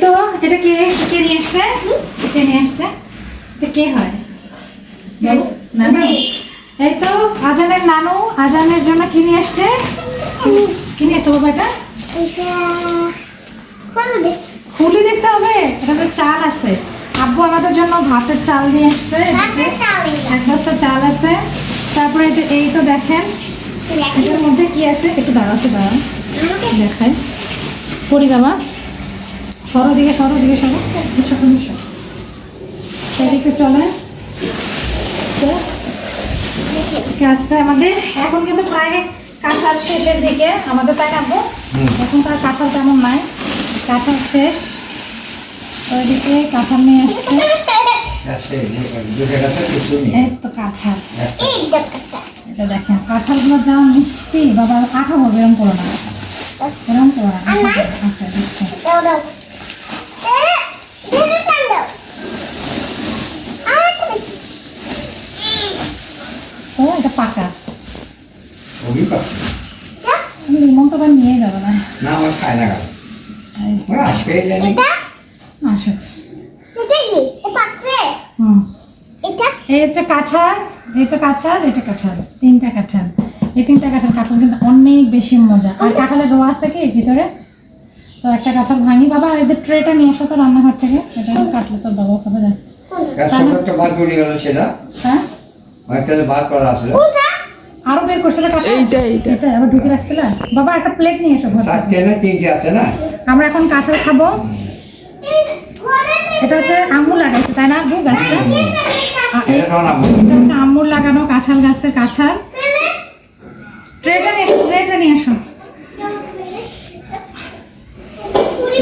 তো এটা কে কে নিয়ে আসছে? কে নিয়ে আসছে? এটা কে হয়? নানু? এই তো আজানের নানু আজানের জন্য কি নিয়ে আসছে? কি নিয়ে আসছে বাবা এটা? খুলি দেখতে হবে এটা তো চাল আছে। আব্বু আমাদের জন্য ভাতের চাল নিয়ে আসছে। এক বস্তা চাল আছে। তারপরে এই তো- দেখেন। এটার মধ্যে কি আছে? একটু দাঁড়াতে দাঁড়ান দেখাই। পড়ি বাবা। সরো দিকে সরো দিকে সরো। তুমি এসো সেদিকে চলে। আসতে আমাদের। এখন কিন্তু প্রায় কাঁঠাল শেষের দিকে আমাদের তাই নামবো এখন তার কাঁঠাল তেমন নাই। কাঁঠাল শেষ। তো এদিকে কাঁঠাল নিয়ে আসছে। এই তো কাঁঠাল। এটা দেখেন কাঁঠালগুলো যা মিষ্টি বাবা আঠা হবে এরকম করো না। এরকম করো না। আচ্ছা দিচ্ছি ও এটা পাকা আমি লিমন তো আবার নিয়ে যাব না এই, আসুক। হুম। এই হচ্ছে কাঁঠাল। এই তো কাঁঠাল এটা কাঁঠাল। তিনটা কাঁঠাল। এই তিনটা কাঁঠাল কাঁঠাল কিন্তু অনেক বেশি মজা। আর কাঁঠালের রোয়া আছে কি ভিতরে? তো একটা কাঁঠাল ভাঙি। বাবা এদের ট্রেটা নিয়ে এসো তো রান্নাঘর থেকে। এটা কাটলে তো দেবো খাবে যায় হ্যাঁ? আরও বের করছিল কাঁঠাল এইটা, এইটা। এটা আবার ঢুকে রাখছিল? বাবা একটা প্লেট নিয়ে এসো ঘর থেকে। না তিনটে আছে না? আমরা এখন কাঁঠাল খাব। এটা হচ্ছে আম্মু লাগাইছে তাই না গু গাছটা? এটা হচ্ছে আম্মুর লাগানো কাঁঠাল গাছের কাঁঠাল। ট্রেটা নিয়ে এসো ট্রেটা নিয়ে এসো।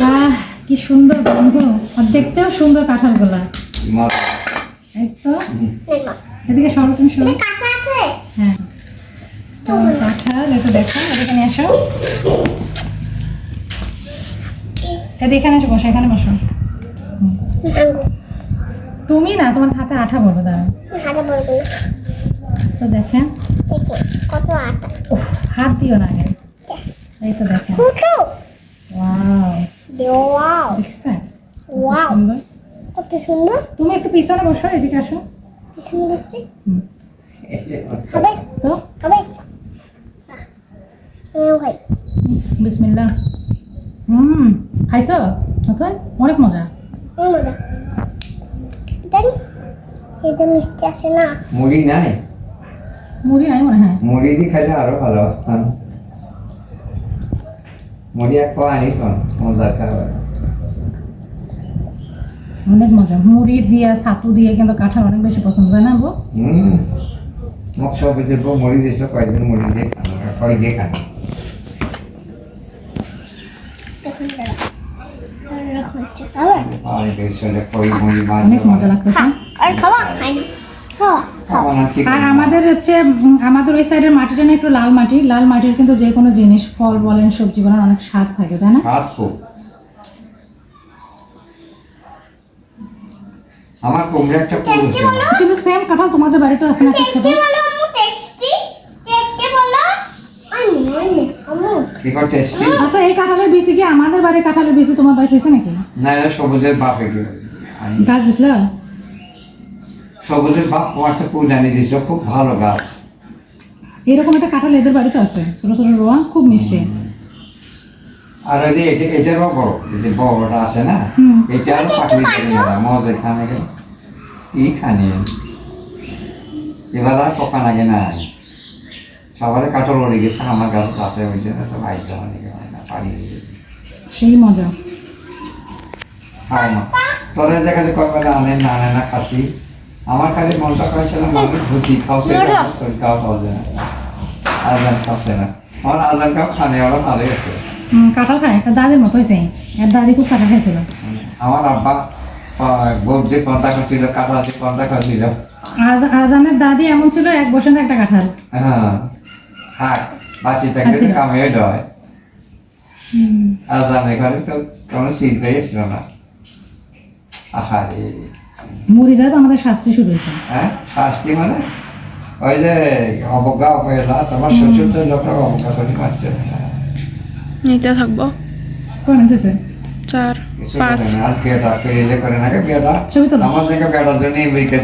আহ কি সুন্দর গন্ধ। আর দেখতেও সুন্দর কাঁঠালগুলা। এই তো। এদিকে সরো তুমি সরো। হ্যাঁ। কাঁঠাল একটু দেখো এদিকে নিয়ে এসো। এদিকে এখানে এসে বসো এখানে বসো। তুমি না তোমার হাতে আঠা পড়বে দাঁড়াও। তো দেখেন। কত হাত দিও না আগে। এই তো দেখেন। ফুটো ওয়াও। ওয়াও দেখছেন ওয়াও। কত সুন্দর। তুমি একটু পিছনে বসো এদিকে আসো। দেখছি হুম। হবে। তো? হবে। বিসমিল্লাহ। হুম খাইছো? অথয় অনেক মজা। এই মজা। এটা মিষ্টি আসে না। মুড়ি নাই? মুড়ি নাই মনে হয়। মুড়ি দিয়ে খাইলে আরও ভালো। মুড়ি এক পাওয়া আনিস মজার খাবার। অনেক মজা। মুড়ি দিয়ে ছাতু দিয়ে কিন্তু কাঁঠাল অনেক বেশি পছন্দ হয় না বো? হুম মোক সব দিব মুড়ি দিছ কয়দিন মুড়ি দিয়ে খানো কয় দিয়ে খানো দেখুন দাদা এরকম হচ্ছে খাবার পানি পেয়েছিল কই মুড়ি মাছ অনেক মজা লাগতেছে। আর আমাদের হচ্ছে আমাদের ওই সাইডের মাটিটা না একটু লাল মাটি। লাল মাটির কিন্তু যে কোনো জিনিস ফল বলেন সবজি বলেন অনেক স্বাদ থাকে তাই না? আমার কুমড়ে একটা কিন্তু সেম কাঁঠাল তোমাদের বাড়িতে আছে না একটু ছোট টেস্টি বলো আমু টেস্টি টেস্টি বলো আনি আনি আচ্ছা এই কাঁঠালের কি আমাদের বাড়ির কাঁঠালের বিচি তোমার বাড়িতে হয়েছে নাকি? না এটা সবুজের বাপে কি গাছ বুঝলা? সবুজের বাপ খুব ভালো গাছ। এরকম একটা কাঁঠাল এদের বাড়িতে আছে ছোট ছোট রোয়া খুব মিষ্টি। আর ওই যে এটা এটারও বড় এই যে বড়টা আছে না। এটা আরও মজা খানি এবার আর পোকা লাগে না। সবারে কাটল উড়ে গেছে আমার গাছ ওই জন্য তো ভাই হয় না পানি সেই মজা। খাও না। তোরা দেখা যায় করবে না আনে না আনে না খাসি। আমার খালি মনটা মানুষ খাওয়াছে খাওয়া খাওয়া যায় না আজান খাওয়াছে না আমার আজান খাও খানে ওরা ভালোই আছে। কাঁঠাল খায়? একটা দাদির মতো হয়েছে এর দাদি খুব কাঁঠাল খাইছিল। আমার আব্বা গোপ যে পন্থা খাচ্ছিল কাঁথা যে পন্থা খাচ্ছিল। আজ আজানের দাদি এমন ছিল এক বসে একটা কাঁঠাল। হ্যাঁ। হ্যাঁ বাঁচি থাকলে আচ্ছা। কামে ডয় আজানের ঘরে তো কোনো চিন্তাই ছিল না আহারে মুড়ি যায় তো আমাদের শাস্তি শুরু হয়েছে। হ্যাঁ শাস্তি মানে? ওই যে অবজ্ঞা অবহেলা তোমার শ্বশুর তো লোকরা অবজ্ঞা করে মারছে। এইটা থাকব। কোন হয়েছে? চার পাঁচ। করে না আজ করে করে না ছবি তো আমার থেকে বেটার জন্য আমেরিকা